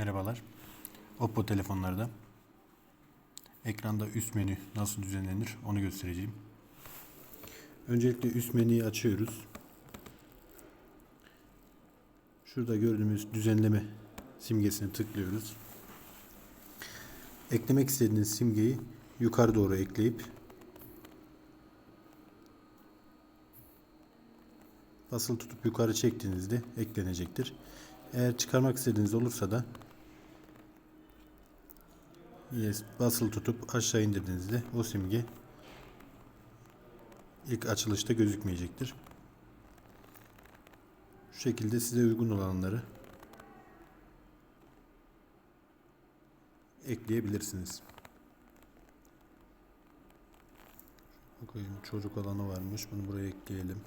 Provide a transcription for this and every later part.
Merhabalar. Oppo telefonlarda ekranda üst menü nasıl düzenlenir onu göstereceğim. Öncelikle üst menüyü açıyoruz. Şurada gördüğümüz düzenleme simgesini tıklıyoruz. Eklemek istediğiniz simgeyi yukarı doğru ekleyip basılı tutup yukarı çektiğinizde eklenecektir. Eğer çıkarmak istediğiniz olursa da yine basılı tutup aşağı indirdiğinizde o simge ilk açılışta gözükmeyecektir. Şu şekilde size uygun olanları ekleyebilirsiniz. Bakayım çocuk alanı varmış. Bunu buraya ekleyelim.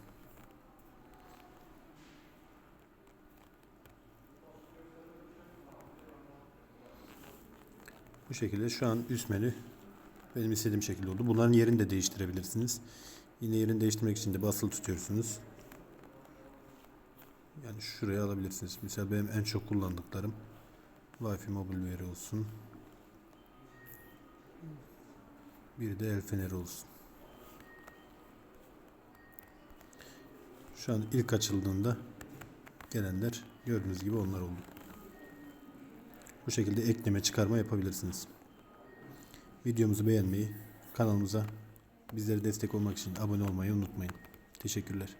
Bu şekilde şu an üst menü benim istediğim şekilde oldu. Bunların yerini de değiştirebilirsiniz. Yine yerini değiştirmek için de basılı tutuyorsunuz. Yani şuraya alabilirsiniz. Mesela benim en çok kullandıklarım Wi-Fi mobil veri olsun. Bir de el feneri olsun. Şu an ilk açıldığında gelenler gördüğünüz gibi onlar oldu. Bu şekilde ekleme çıkarma yapabilirsiniz. Videomuzu beğenmeyi, kanalımıza bizlere destek olmak için abone olmayı unutmayın. Teşekkürler.